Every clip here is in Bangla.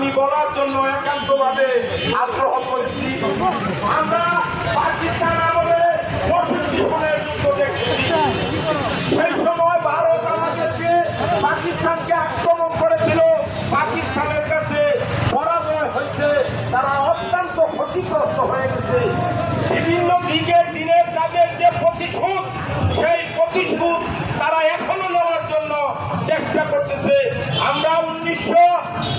আমি বলার জন্য একান্তভাবে আগ্রহ করেছি। আমরা পাকিস্তান আমলে পঁয়ষট্টি সনের যুদ্ধ দেখেছি। সেই সময় ভারত আমাদেরকে পাকিস্তানকে আক্রমণ করেছিল। পাকিস্তানের কাছে পরাজয় হয়েছে। তারা অত্যন্ত ক্ষতিগ্রস্ত হয়ে গেছে। বিভিন্ন দিকের দিনের কাজের যে প্রতিশোধ, সেই প্রতিশোধ তারা এখনও নেওয়ার জন্য চেষ্টা করতেছে। আমরা উনিশশো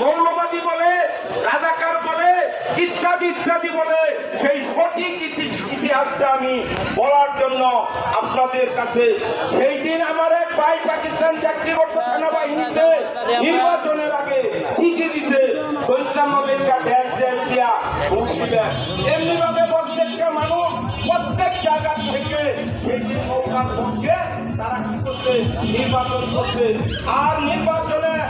মৌলবাদী বলে, রাজাকার বলে, ইত্যাদি ইত্যাদি বলে, সেই সঠিক ইতিহাসটা আমি বলার জন্য আপনাদের কাছে সেই দিন আমার এক ভাই পাকিস্তান চাকরি সেনাবাহিনীতে। নির্বাচনের আগে ঠিকই দিতে দৈত্যান্নদেরকে ড্যাশ ড্যাশ দিয়া পৌঁছিলেন এমনিভাবে প্রত্যেকটা মানুষ প্রত্যেক জায়গা থেকে সেই দিন নৌকা তারা কি করছে? নির্বাচন করছে। আর নির্বাচনে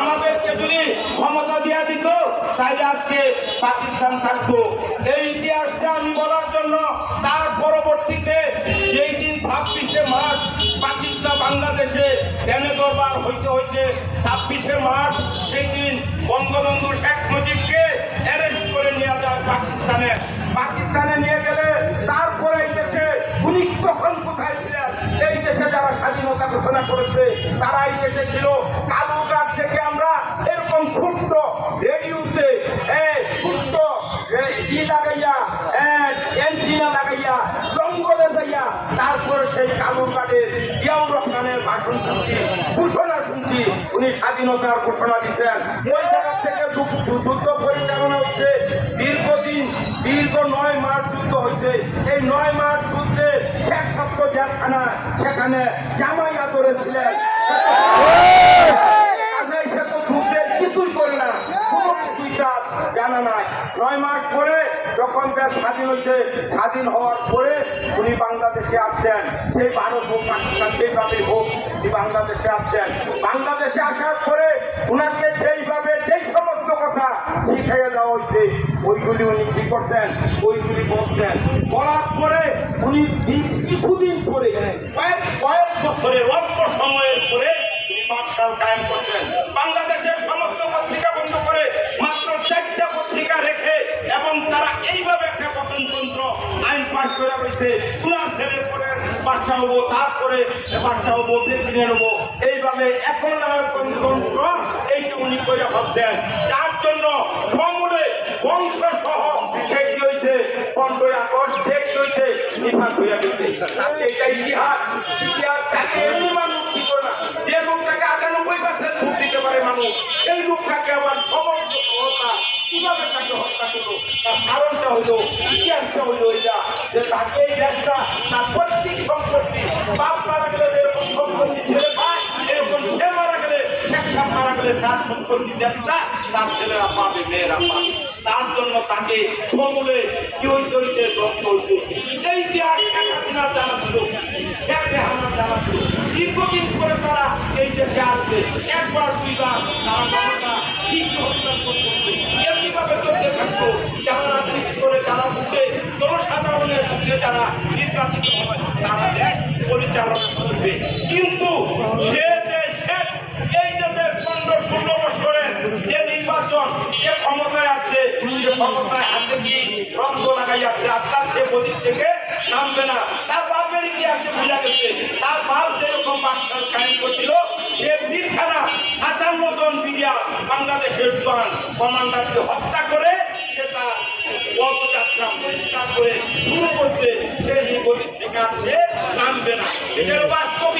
আমাদেরকে যদি ক্ষমতা দেওয়া দিত তাহলে আজকে পাকিস্তান থাকতো। এই ইতিহাসটা আমি বলার জন্য তার পরবর্তীতে যেই দিন ছাব্বিশে মার্চ পাকিস্তান বাংলাদেশে ধ্যানে দরবার হইতে হইতে ছাব্বিশে মার্চ সেই দিন বঙ্গবন্ধু শেখ মুজিবকে অ্যারেস্ট করে নিয়ে যায় পাকিস্তানে। পাকিস্তানে নিয়ে গেলে তারপরে এই দেশে উনি তখন কোথায় ছিলেন? এই দেশে যারা স্বাধীনতা ঘোষণা করেছে, তারা এই দেশে ছিল কালুঘাট থেকে আমরা এরকম ছোট্ট রেডিওতে ছোট্ট ই লাগাইয়া এন্টিনা লাগাইয়া, জঙ্গলে যাইয়া, তারপরে সেই কালুঘাটের জিয়াউর রহমানের ভাষণ শুনছি, ঘোষণা শুনছি। উনি স্বাধীনতার ঘোষণা দিতেন ওই জায়গা থেকে যুদ্ধ পরিচালনা হচ্ছে। দীর্ঘদিন, দীর্ঘ নয় মাস যুদ্ধ হয়েছে। এই নয় মাস যুদ্ধে শেখ ছাত্র জেলখানা সেখানে জামাই আদরে কাজেই সে তো যুদ্ধের কিছুই করে না কোনো কিছুই জানা নাই। নয় মাস পরে যখন তার স্বাধীন হয়েছে, স্বাধীন হওয়ার পরে উনি বাংলাদেশে আসছেন। সেই ভারত হোক, পাকিস্তান যেইভাবে হোক, উনি বাংলাদেশে আসছেন। বাংলাদেশে আসার পরে ওনাকে যেইভাবে যেই সমস্ত কথা শিখাইয়া দেওয়া হয়েছে, ওইগুলি উনি কি করতেন? ওইগুলি বলতেন। বলার পরে উনি কিছুদিন পরে, কয়েক কয়েক বছরে, অল্প সময়ের পরে কায়েম করছেন বাংলাদেশের যার জন্য সমূলে বংশ সহ কি হয়েছে পনেরোই আগস্ট দেখ হয়েছে নিপাত হইয়া গেছে। এটা ইতিহাস। তাকে এমনি মানুষ কি করে না। যে লোকটাকে আটানব্বই পার্সেন্ট ভোট দিতে পারে মানুষ, সেই লোকটাকে আবার সমস্ত ক্ষমতা কীভাবে তাকে হত্যা করল তার কারণটা হইল ইতিহাসটা হইল এটা, যে তাকে এই দেশটা, তার প্রত্যেক সম্পত্তি, বাপ মারা গেলে যেরকম সম্পত্তি ছেলে পায় এরকম ছেলে মারা গেলে, শেখা মারা গেলে তার সম্পত্তি দেশটা, তার ছেলেরা পাবে, মেয়েরা পাবে তার জন্য তাকে সমূলে কি হইতে হইতে ধ্বংস হইতে হইতে। এই ইতিহাস শেখ জানা ছিল শেখ রেহানার জানা ছিল, দীর্ঘদিন করে তারা এই দেশে আসছে, একবার দুইবার তারা ক্ষমতা ঠিক হত্যা করতে এমনিভাবে চলতে থাকতো যারা রাজনীতি করে যারা বুকে জনসাধারণের বুকে যারা নির্বাচিত হয় তারা দেশ পরিচালনা করবে কিন্তু সে এই দেশের পনেরো ষোলো বছরের যে নির্বাচন যে ক্ষমতায় আছে যে ক্ষমতায় আছে কি? রক্ত লাগাই আছে আপনার সে বদিক থেকে নামবে না। তার বাপের ইতিহাসে বোঝা গেছে, তার বাপ যেরকম বাক্সাল কায়েম করছিল, সে বীরখানা সাতান্ন জন মিডিয়া বাংলাদেশের জওয়ান কমান্ডারকে হত্যা করে সে তার পদযাত্রা পরিষ্কার করে শুরু করছে। সে নিগরিত আর সে নামবে না। এটার বাস্তব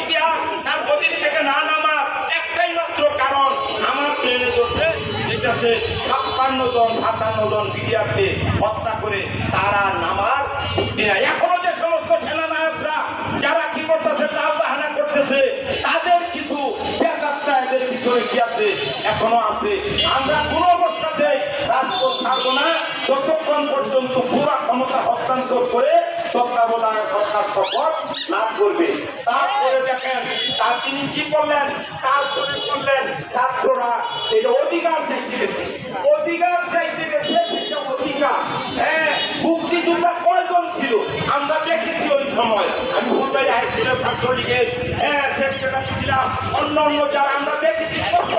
তার গদির থেকে না নামা একটাই মাত্র কারণ আমার ট্রেনে চলছে যেটাতে ছাপ্পান্ন জন, সাতান্ন জন বিডিআরকে হত্যা করে তারা নামার এখনও যে সমস্ত সেনানায়করা যারা কি করতেছে তাও বাহানা করতেছে, তাদের কিছু বেকারটা এদের ভিতরে কি আছে, এখনও আছে। আমরা কোনো অবস্থাতে রাজপথ ছাড়বো না। যতক্ষণ পর্যন্ত পুরা ক্ষমতা হস্তান্তর করে তত্ত্বাবধায়ক সরকার শপথ লাভ দেখেন, তার তিনি কি করলেন? তারপরে করলেন ছাত্ররা এটা অধিকার চাইতে অধিকার চাইতে গেছে অধিকার। হ্যাঁ মুক্তিযোদ্ধা কয়জন ছিল? আমরা দেখেছি ওই সময়। আমি ভুলবাই হাইস্কুলের ছাত্রলীগের হ্যাঁ ছিলাম অন্য অন্য যারা, আমরা দেখেছি কত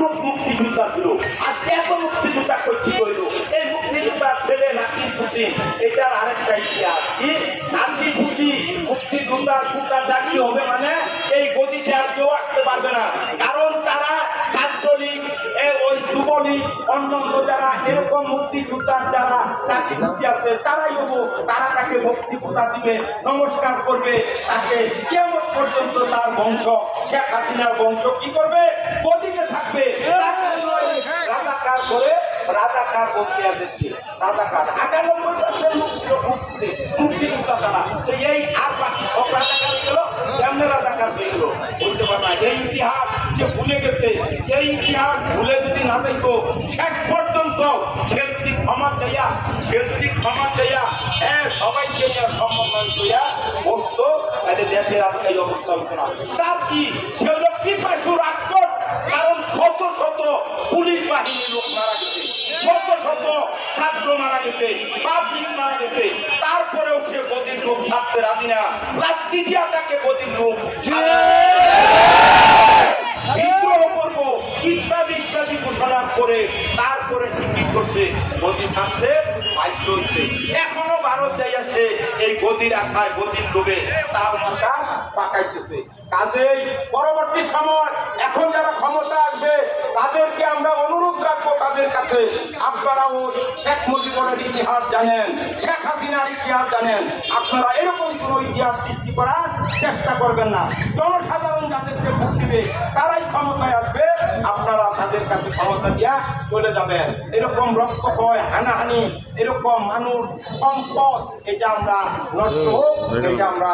কত মুক্তিযোদ্ধা ছিল। আর এত মুক্তিযোদ্ধা এটার আরেকটা ইতিহাস। কি? নাতি পুঁথি মুক্তিযোদ্ধার কুটা চাকরি হবে মানে এই গদিতে আর কেউ আসতে পারবে না। কারণ তারা ছাত্রলীগ ওই যুবলীগ, অন্যান্য যারা এরকম মুক্তিযোদ্ধার যারা নাতি পুঁথি আছে, তারাই হব। তারা তাকে মুক্তি পূজা দিবে, নমস্কার করবে, তাকে কেমন পর্যন্ত তার বংশ, শেখ হাসিনার বংশ কি করবে? গদিতে থাকবে। রাজাকার করে রাজাকার আসছে রাজাকার আটানব্বই পার্সেন্ট মুক্তি মুক্তি মুক্তিযোদ্ধা তারা। তো এই আর বাকি সব রাজাকার গেল কেমনে রাজাকার হয়ে গেল। বলতে পারবে না, এই ইতিহাস যে ভুলে গেছে, এই ইতিহাস ভুলে যদি না দেখতো শেষ পর্যন্ত সে যদি ক্ষমা চাইয়া, সে যদি ক্ষমা চাইয়া হ্যাঁ সবাইকে সম্মান করিয়া বসতো, তাহলে দেশের আজকে অবস্থা হতো না। তার কি? সে হলো পিপাসু শত শত ছাত্র মারা গেছে পাবলিক মারা গেছে। তারপরেও সে গতির রূপ ছাড়তে রাজি না। রাত্রি দিয়া তাকে গতির রূপ বিদ্রোহ করব ইত্যাদি ইত্যাদি ঘোষণা করে তারপরে ঠিক করছে গদি ছাড়তে বাধ্য হচ্ছে এখনও ভারত যাইয়াছে এই গদির আশায় গদির লোভে তার মাথা পাকাইতেছে। কাজেই পরবর্তী সময় এখন যারা ক্ষমতা আসবে তাদেরকে আমরা অনুরোধ রাখব কাছে আপনারাও শেখ মুজিবুরের ইতিহাস জানেন শেখ হাসিনার ইতিহাস জানেন। আপনারা এরকম কোনো ইতিহাস সৃষ্টি করার চেষ্টা করবেন না। জনসাধারণ যাদেরকে ভোট দিবে তারাই ক্ষমতায় আসবে। আপনারা তাদের কাছে ক্ষমতা দিয়া চলে যাবেন। এরকম রক্তক্ষয় হানাহানি এরকম মানুষ সম্পদ এটা আমরা নষ্ট হোক এটা আমরা